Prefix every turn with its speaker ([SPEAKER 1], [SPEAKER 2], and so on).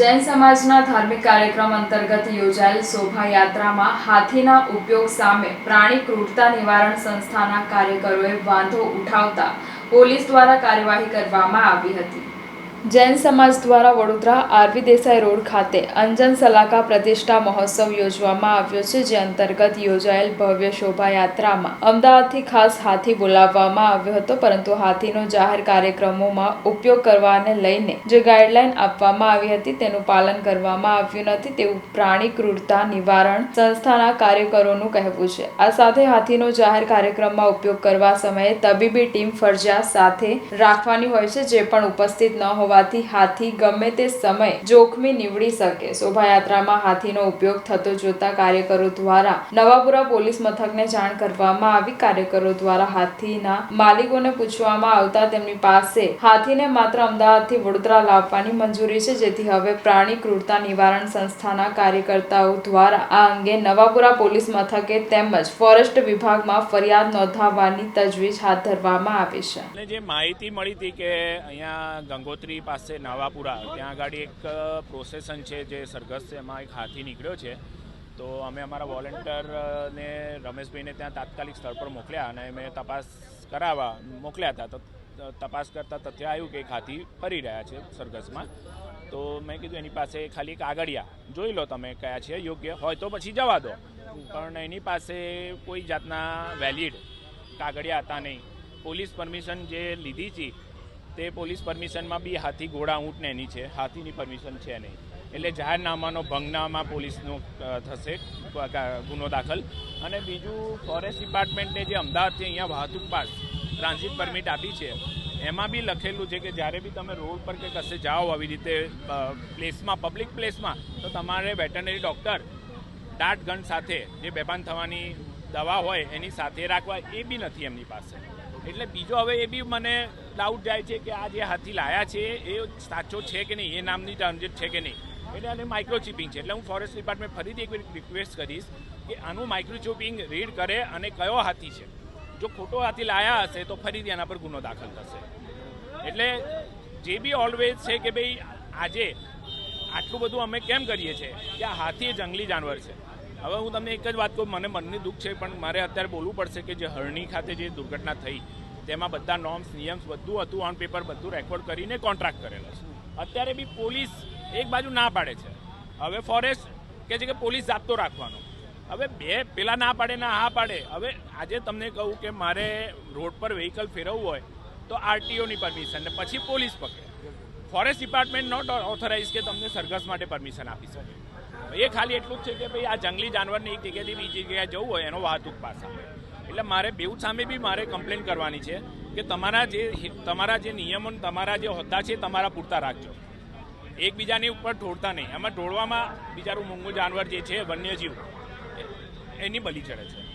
[SPEAKER 1] જૈન સમાજના ધાર્મિક કાર્યક્રમ અંતર્ગત યોજાયેલ શોભાયાત્રામાં હાથીના ઉપયોગ સામે પ્રાણી ક્રૂરતા નિવારણ સંસ્થાના કાર્યકરોએ વાંધો ઉઠાવતા પોલીસ દ્વારા કાર્યવાહી કરવામાં આવી હતી. જૈન સમાજ દ્વારા વડોદરા આરવી દેસાઈ રોડ ખાતે અંજન સલાકા પ્રતિષ્ઠા મહોત્સવ યોજવામાં આવ્યો છે, જે અંતર્ગત યોજાયેલ ભવ્ય શોભાયાત્રામાં અમદાવાદથી ખાસ હાથી બોલાવવામાં આવ્યો હતો, પરંતુ હાથીનો જાહેર કાર્યક્રમોમાં ઉપયોગ કરવાને લઈને જે ગાઈડલાઈન આપવામાં આવી હતી તેનું પાલન કરવામાં આવ્યું નથી, તેવું પ્રાણી ક્રૂરતા નિવારણ સંસ્થાના કાર્યકરોનું કહેવું છે. આ સાથે હાથીનો જાહેર કાર્યક્રમમાં ઉપયોગ કરવા સમયે તબીબી ટીમ ફરજિયાત સાથે રાખવાની હોય છે, જે પણ ઉપસ્થિત ન હોવાથી હાથી ગમે તે સમય જોખમી નીવડી શકે. શોભાયાત્રામાં હાથીનો ઉપયોગ થતો જોતા કાર્યકરો દ્વારા નવાપુરા પોલીસ મથકને જાણ કરવામાં આવી. કાર્યકરો દ્વારા હાથીના માલિકોને પૂછવામાં આવતા તેમની પાસે હાથીને માત્ર અમદાવાદથી વડોદરા લાવવાની મંજૂરી છે. જેથી હવે પ્રાણી ક્રૂરતા નિવારણ સંસ્થાના કાર્યકર્તાઓ દ્વારા આ અંગે નવાપુરા પોલીસ મથકે તેમજ ફોરેસ્ટ વિભાગમાં ફરિયાદ નોંધાવવાની તજવીજ હાથ ધરવામાં આવી છે.
[SPEAKER 2] જે માહિતી મળી હતી કે અહીંયા ગંગોત્રી પાસે નવાપુરા. ત્યાં આગળ એક પ્રોસેસન છે જે સરઘસ છે, એમાં એક હાથી નીકળ્યો છે. તો અમે અમારા વોલેન્ટિયરને રમેશભાઈને ત્યાં તાત્કાલિક સ્થળ પર મોકલ્યા અને મેં તપાસ કરાવવા મોકલ્યા હતા. તો તપાસ કરતાં તથ્ય આવ્યું કે એક હાથી ફરી રહ્યા છે સરઘસમાં. તો મેં કીધું એની પાસે ખાલી એક આગળિયા. જોઈ લો તમે કયા છે, યોગ્ય હોય તો પછી જવા દો. પણ એની પાસે કોઈ જાતના વેલિડ કાગળિયા હતા નહીં. પોલીસ પરમિશન જે લીધી હતી તે પોલીસ પરમિશનમાં બી હાથી ઘોડા ઊંટને એની છે. હાથીની પરમિશન છે નહીં. એટલે જાહેરનામાનો ભંગનામાં પોલીસનો થશે ગુનો દાખલ. અને બીજું, ફોરેસ્ટ ડિપાર્ટમેન્ટે જે અમદાવાદથી અહીંયા વાહતુક પાસ, ટ્રાન્ઝિટ પરમિટ આપી છે, એમાં બી લખેલું છે કે જ્યારે બી તમે રોડ પર કે કશે જાઓ આવી રીતે પ્લેસમાં, પબ્લિક પ્લેસમાં, તો તમારે વેટરનરી ડૉક્ટર દાટ ગન સાથે જે બેભાન થવાની દવા હોય એની સાથે રાખવા એ બી નથી એમની પાસે. એટલે બીજો હવે એ બી મને ડાઉટ જાય છે કે આ જે હાથી લાયા છે, એ સાચો છે કે નહીં? એ નામની ટ્રાન્ઝેટ છે કે નહીં? એટલે આને માઇક્રોચિપિંગ છે. એટલે હું ફોરેસ્ટ ડિપાર્ટમેન્ટ ફરીથી એક રિક્વેસ્ટ કરીશ કે આનું માઇક્રોચિપિંગ રીડ કરે અને કયો હાથી છે. જો ખોટો હાથી લાયા હશે તો ફરીથી એના પર ગુનો દાખલ થશે. એટલે જે બી ઓલવેઝ છે કે ભાઈ આજે આટલું બધું અમે કેમ કરીએ છીએ કે આ હાથી એ જંગલી જાનવર છે. હવે હું તમને એક જ વાત કહું, મને મનની દુઃખ છે, પણ મારે અત્યારે બોલવું પડશે કે જે હરણી ખાતે જે દુર્ઘટના થઈ, તેમાં બધા નોર્મ્સ નિયમ્સ બધું હતું ઓન પેપર બધું રેકોર્ડ કરીને કોન્ટ્રાક્ટ કરેલો છે. અત્યારે બી પોલીસ એક બાજુ ના પાડે છે. હવે ફોરેસ્ટ કે છે કે પોલીસ જાપતો રાખવાનો. હવે બે પેલા ના પાડે ના હા પાડે. હવે આજે તમને કહું કે મારે રોડ પર વ્હીકલ ફેરવવું હોય, તો આરટીઓની પરમિશન ને પછી પોલીસ પકડે. ફોરેસ્ટ ડિપાર્ટમેન્ટ નોટ ઓથોરાઇઝ કે તમને સરઘસ માટે પરમિશન આપી શકે. એ ખાલી એટલું જ છે કે ભાઈ આ જંગલી જાનવરને એક જગ્યાએથી બીજી જગ્યાએ જવું હોય એનો વાહતુક પાસ એટલે મારે બેઉ સામે બી મારે કમ્પ્લેન કરવાની છે કે તમારા જે તમારા જે નિયમો તમારા જે હોદ્દા છે તમારા પૂરતા રાખજો. એકબીજાની ઉપર ઢોળતા નહીં. એમાં ઢોળવામાં બિચારું મૂંગું જાનવર જે છે વન્યજીવ એની બલી ચડે છે.